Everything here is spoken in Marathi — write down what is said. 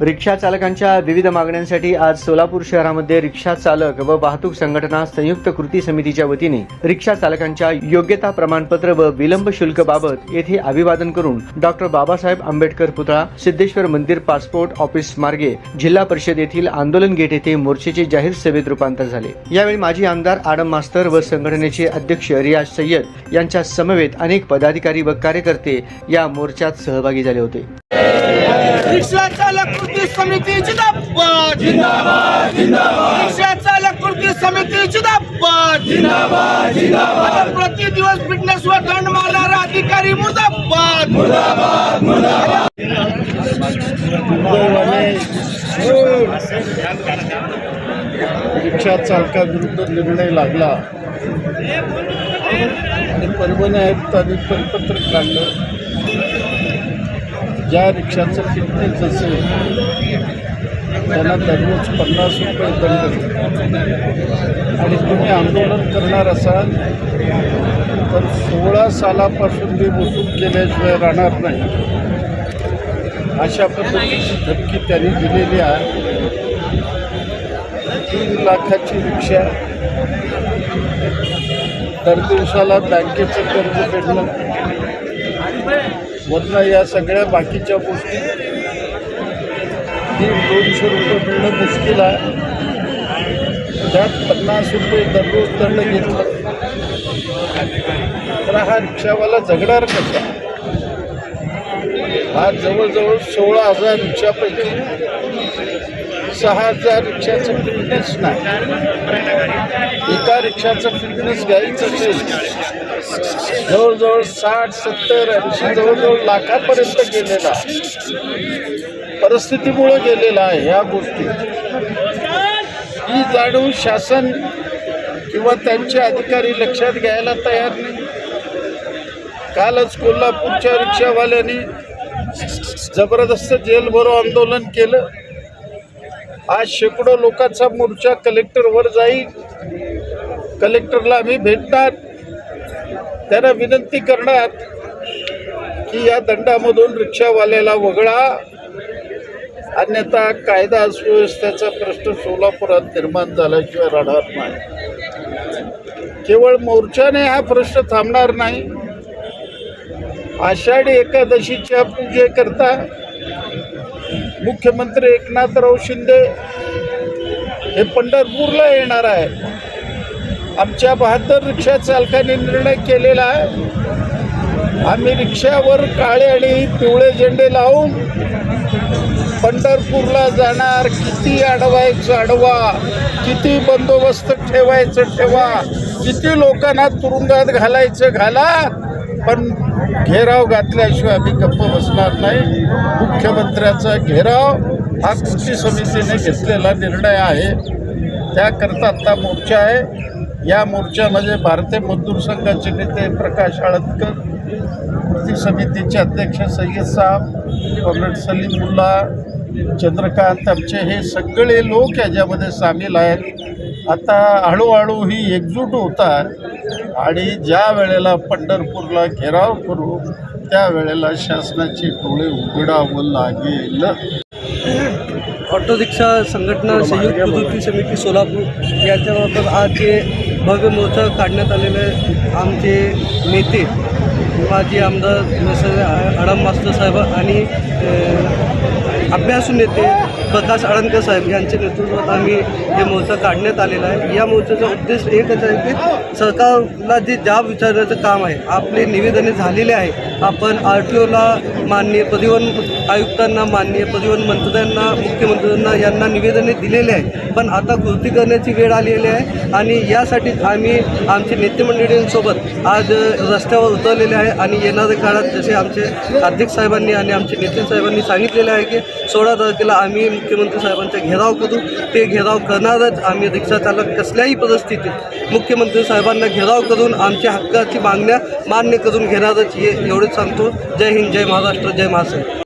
रिक्षा चालकांच्या विविध मागण्यांसाठी आज सोलापूर शहरामध्ये रिक्षा चालक व वाहतूक संघटना संयुक्त कृती समितीच्या वतीने रिक्षा चालकांच्या योग्यता प्रमाणपत्र व विलंब शुल्क बाबत येथे अभिवादन करून डॉक्टर बाबासाहेब आंबेडकर पुतळा सिद्धेश्वर मंदिर पासपोर्ट ऑफिस मार्गे जिल्हा परिषद येथील आंदोलन गेट येथे मोर्चेचे जाहीर सभेत रूपांतर झाले. यावेळी माजी आमदार आडम मास्तर व संघटनेचे अध्यक्ष रियाज सय्यद यांच्या समवेत अनेक पदाधिकारी व कार्यकर्ते या मोर्चात सहभागी झाले होते. रिक्षा कृती समिती जिंदाबाद! जिंदाबाद जिंदाबाद! रिक्षा चालक कृती समिती जिंदाबाद! जिंदाबाद जिंदाबाद! प्रति दिवस फिटनेस वर दंड मारणारा अधिकारी मुर्दाबाद रिक्षा चालकाविरुद्ध निर्णय लागला. आणि परभणी आयुक्तांनी परिपत्रक काढलं. ज्या रिक्षाचं फिटनेस असेल त्यांना दररोज पन्नास रुपये दंड आणि तुम्ही आंदोलन करणार असाल तर सोळा सालापासून मी वसूल केल्याशिवाय राहणार नाही. अशा पद्धतीची धमकी त्यांनी दिलेली आहे. तीन लाखाची रिक्षा दर दिवसाला बँकेचं कर्ज फेडणं वरनं या सगळ्या बाकीच्या गोष्टी. ही दोनशे रुपये मिळणं मुश्किल आहे. त्यात पन्नास रुपये दररोज दंड घेतलं. तर हा रिक्षावाला जगणार कसा? हा जवळजवळ सोळा हजार रिक्षापैकी सहा हजार रिक्षाचं फिटनेस नाही. एका रिक्षाचं फिटनेस घ्यायचं असेल जवळजवळ साठ सत्तर ऐंशी जवळजवळ लाखापर्यंत गेलेला परिस्थितीमुळं गेलेला आहे ह्या गोष्टी. ही जाणून शासन किंवा त्यांचे अधिकारी लक्षात घ्यायला तयार नाही. कालच कोल्हापूरच्या रिक्षावाल्यांनी जबरदस्त जेल भरो आंदोलन केलं. आज शेकडो लोकांचा मोर्चा कलेक्टरवर जाईल. कलेक्टरला आम्ही भेटणार. त्यांना विनंती करणार की या दंडामधून रिक्षावाल्याला वगळा. अन्यथा कायदा सुव्यवस्थेचा प्रश्न सोलापुरात निर्माण झाल्याशिवाय राहणार नाही. केवळ मोर्चाने हा प्रश्न थांबणार नाही. आषाढी एकादशीच्या पूजेकरता मुख्यमंत्री एकनाथराव शिंदे हे पंढरपूरला येणार आहे आमच्या बहात्तर रिक्षा चालकांनी निर्णय केलेला आहे. आम्ही रिक्षावर काळे आणि पिवळे झेंडे लावून पंढरपूरला जाणार. किती अडवायचं अडवा किती बंदोबस्त ठेवायचं ठेवा किती लोकांना तुरुंगात घालायचं घाला पण घेराव घातल्याशिवाय आम्ही गप्प बसणार नाही. मुख्यमंत्र्याचा घेराव हा कृषी समितीने घेतलेला निर्णय आहे. त्याकरता आत्ता मोर्चा आहे. या मोर्चामध्ये म्हणजे भारतीय मजदूर संघाचे नेते प्रकाश आळतकर कृती समितीचे अध्यक्ष सय्यद साहेब कॉम्रेड सलीम मुल्ला चंद्रकांत आमचे हे सगळे लोक याच्यामध्ये सामील आहेत. आता हळूहळू ही एकजूट होतात आणि ज्या वेळेला पंढरपूरला घेराव करू त्यावेळेला शासनाची डोळे उघडावं लागेल. ऑटो रिक्षा संघटना संयुक्त कृती समिती सोलापूर याच्याबाबत आज जे भव्य मोर्चा काढण्यात आलेले आमचे नेते माजी आमदार मिसळ आडम मास्तर साहेब आणि अभ्यासू नेते प्रकाश आळंदकर साहेब यांच्या नेतृत्वात आम्ही हे मोर्चा काढण्यात आलेला आहे. या मोर्चाचा उद्देश एकच आहे की सरकारला जे जाब विचारण्याचं काम आहे आपले निवेदने झालेले आहे आपण आर टी ओला माननीय परिवहन आयुक्तांना माननीय परिवहन मंत्र्यांना मुख्यमंत्र्यांना यांना निवेदने दिलेले आहे पण आता कृती करण्याची वेळ आलेली आहे आणि यासाठी आम्ही आमचे नेतेमंडळींसोबत आज रस्त्यावर उतरलेले आहे आणि येणाऱ्या काळात जसे आमचे अध्यक्ष साहेबांनी आणि आमचे नेते साहेबांनी सांगितलेले आहे की सोळा तारखेला आम्ही मुख्यमंत्री साहेबांचा घेराव करू ते घेराव करणारच. आम्ही रिक्षाचालक कसल्याही परिस्थितीत मुख्यमंत्री साहेबांना घेराव करून आमच्या हक्काची मागण्या मान्य करून घेणारच. हे एवढंच सांगतो. जय हिंद जय महाराष्ट्र जय महासाहेब